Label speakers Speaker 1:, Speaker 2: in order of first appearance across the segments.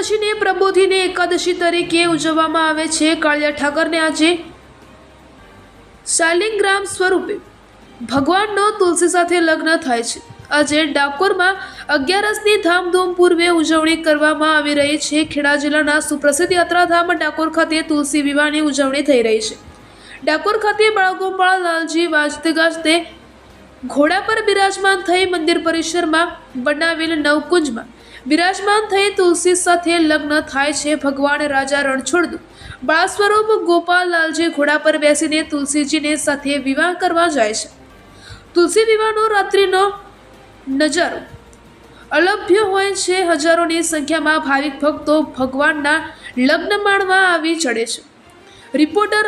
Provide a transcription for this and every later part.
Speaker 1: એકાદશીને પ્રબોધિને એકાદશી તરીકે ઉજવવામાં આવે છે. કાળિયા ઠાકરને આજે શાલિંગ્રામ સ્વરૂપે ભગવાનનો તુલસી સાથે લગ્ન થાય છે. આજે ડાકોરમાં અગિયારસની ધામધૂમ પૂર્વે ઉજવણી કરવામાં આવી રહી છે. ખેડા જિલ્લાના સુપ્રસિદ્ધ યાત્રાધામ ડાકોર ખાતે તુલસી વિવાહની ઉજવણી થઈ રહી છે. ડાકોર ખાતે બાળગોપાળ લાલજી વાજતે ગાજતે ઘોડા પર બિરાજમાન થઈ મંદિર પરિસરમાં બનાવેલ નવકુંજમાં બિરાજમાન થઈ તુલસી સાથે લગ્ન થાય છે ભગવાન રાજા રણછોડનું. બાળ સ્વરૂપ ગોપાલલાલજી ઘોડા પર બેસીને તુલસીજીને સાથે વિવાહ કરવા જાય છે. તુલસી વિવાહનો રાત્રિનો નજારો. અલભ્ય હોય છે હજારોની સંખ્યામાં ભાવિક ભક્તો ભગવાનના લગ્ન માણવા આવી ચડે છે. રિપોર્ટર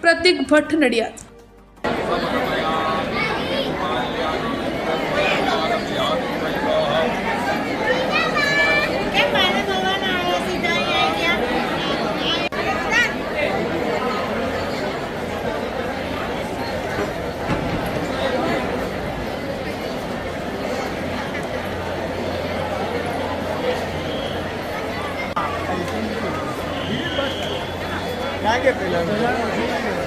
Speaker 1: પ્રતિક ભટ્ટ નડિયાદ.
Speaker 2: સીધું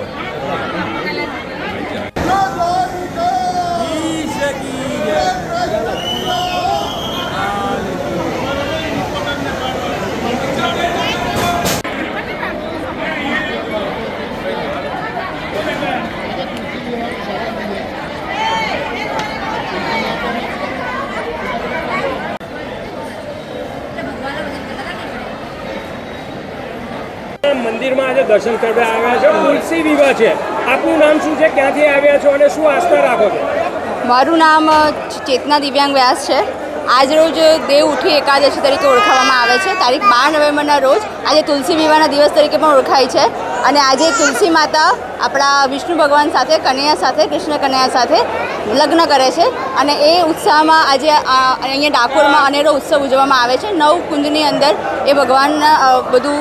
Speaker 2: হবে।
Speaker 3: મંદિરમાં આજે દર્શન કરવા આવ્યા છો. તુલસી વિવાહ છે. આપનું નામ શું છે? ક્યાંથી આવ્યા છો અને શું આસ્થા રાખો છો?
Speaker 4: મારું નામ ચેતના દિવ્યાંગ વ્યાસ છે. આજ રોજ દેવ ઉઠી એકાદશી તરીકે ઓળખાવામાં આવે છે. તારીખ બાર નવેમ્બરના રોજ આજે તુલસી વિવાહના દિવસ તરીકે પણ ઓળખાય છે. અને આજે તુલસી માતા આપણા વિષ્ણુ ભગવાન સાથે, કન્યા સાથે, કૃષ્ણ કન્યા સાથે લગ્ન કરે છે. અને એ ઉત્સાહમાં આજે અહીંયા ડાકોરમાં અનેરો ઉત્સવ ઉજવવામાં આવે છે. નવ કુંજની અંદર એ ભગવાનના બધું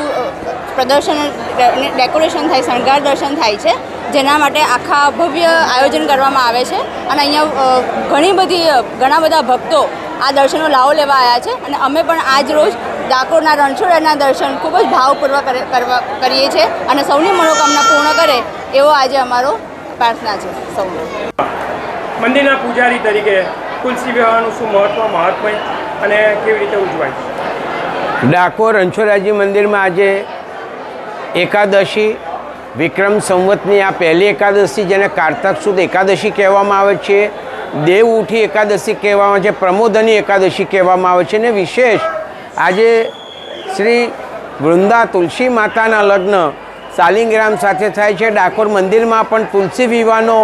Speaker 4: પ્રદર્શન અને ડેકોરેશન થાય શણગાર દર્શન થાય છે જેના માટે આખા ભવ્ય આયોજન કરવામાં આવે છે. અને અહીંયા ઘણી બધી ઘણા બધા ભક્તો આ દર્શનનો લાવો લેવા આવ્યા છે. અને અમે પણ આજ રોજ ડાકોરના રણછોડના દર્શન ખૂબ જ ભાવપૂર્વક કરવા કરીએ છીએ. અને સૌની મનોકામના પૂર્ણ કરે એવો આજે અમારો પ્રાર્થના છે સૌનો.
Speaker 3: મંદિરના પૂજારી તરીકે તુલસી વિવાહનું શું મહત્વ મહાત્મય અને કેવી રીતે ઉજવાય
Speaker 5: ડાકોર રણછોડરાજી મંદિરમાં આજે એકાદશી, વિક્રમ સંવતની આ પહેલી એકાદશી જેને કારતક સુદ એકાદશી કહેવામાં આવે છે, દેવ ઉઠી એકાદશી કહેવામાં આવે છે પ્રમોદની એકાદશી કહેવામાં આવે છે અને વિશેષ આજે શ્રી વૃંદા તુલસી માતાના લગ્ન સાલિંગરામ સાથે થાય છે. ડાકોર મંદિરમાં પણ તુલસી વિવાહનો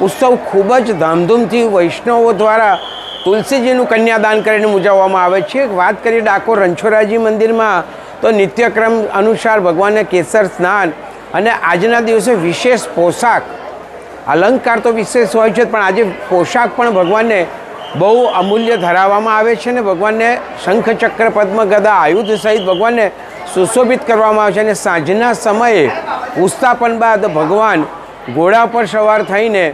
Speaker 5: ઉત્સવ ખૂબ જ ધામધૂમથી વૈષ્ણવો દ્વારા તુલસીજીનું કન્યાદાન કરીને ઉજવવામાં આવે છે. વાત કરીએ, ડાકોર રણછોરાજી મંદિરમાં તો નિત્યક્રમ અનુસાર ભગવાનને કેસર સ્નાન અને આજના દિવસે વિશેષ પોશાક. અલંકાર તો વિશેષ હોય છે, પણ આજે પોશાક પણ ભગવાનને બહુ અમૂલ્ય ધરાવવામાં આવે છે ને ભગવાનને શંખ ચક્ર પદ્મ આયુધ સહિત ભગવાનને સુશોભિત કરવામાં આવે છે અને સાંજના સમયે ઉસ્તાપન બાદ ભગવાન ઘોડા પર સવાર થઈને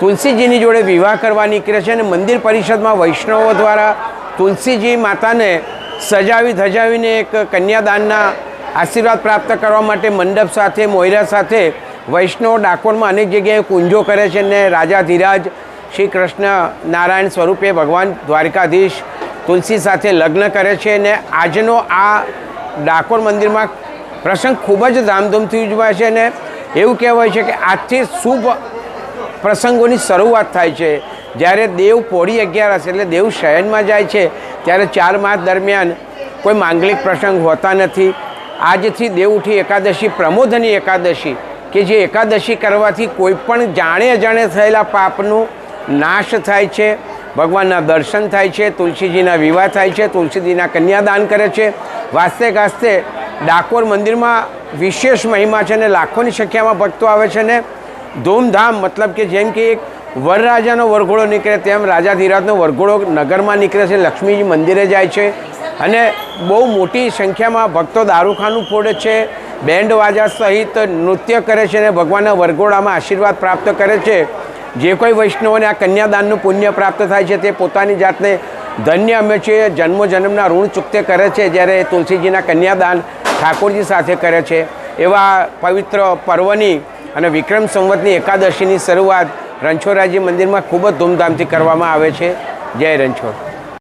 Speaker 5: તુલસીજીની જોડે વિવાહ કરવા નીકળે છે અને મંદિર પરિષદમાં વૈષ્ણવો દ્વારા તુલસીજી માતાને સજાવી ધજાવીને એક કન્યાદાનના આશીર્વાદ પ્રાપ્ત કરવા માટે મંડપ સાથે મોયરા સાથે, વૈષ્ણવ ડાકોરમાં અનેક જગ્યાએ કુંજો કરે છે અને રાજા ધીરાજ શ્રી કૃષ્ણ નારાયણ સ્વરૂપે ભગવાન દ્વારકાધીશ તુલસી સાથે લગ્ન કરે છે અને આજનો આ ડાકોર મંદિરમાં પ્રસંગ ખૂબ જ ધામધૂમથી ઉજવાય છે અને એવું કહેવાય છે કે આજથી શુભ પ્રસંગોની શરૂઆત થાય છે. જ્યારે દેવ પોળી અગિયારસ એટલે દેવ શયનમાં જાય છે. ત્યારે ચાર માસ દરમિયાન કોઈ માંગલિક પ્રસંગ હોતા નથી. આજથી દેવ ઉઠી એકાદશી, પ્રમોદની એકાદશી, કે જે એકાદશી કરવાથી કોઈ પણ જાણે અજાણે થયેલા પાપનું નાશ થાય છે, ભગવાનના દર્શન થાય છે, તુલસીજીના વિવાહ થાય છે, તુલસીજીના કન્યાદાન કરે છે. વાસ્તે ગાસ્તે ડાકોર મંદિરમાં વિશેષ મહિમા છે ને લાખોની સંખ્યામાં ભક્તો આવે છે ને ધૂમધામ, મતલબ કે જેમ કે એક વરરાજાનો વરઘોડો નીકળે તેમ રાજાધીરાજનો વરઘોડો નગરમાં નીકળે છે. લક્ષ્મીજી મંદિરે જાય છે અને બહુ મોટી સંખ્યામાં ભક્તો દારૂખાનું ફોડે છે. બેન્ડ વાજા સહિત નૃત્ય કરે છે અને ભગવાનના વરઘોડામાં આશીર્વાદ પ્રાપ્ત કરે છે. જે કોઈ વૈષ્ણવોને આ કન્યાદાનનું પુણ્ય પ્રાપ્ત થાય છે તે પોતાની જાતને ધન્ય અમે છીએ. જન્મો જન્મના ઋણ ચૂકતે કરે છે જ્યારે તુલસીજીના કન્યાદાન ઠાકોરજી સાથે કરે છે. એવા પવિત્ર પર્વની અને વિક્રમ સંવતની એકાદશીની શરૂઆત રણછોડરાયજી મંદિરમાં ખૂબ જ ધૂમધામથી કરવામાં આવે છે. જય રણછોડ.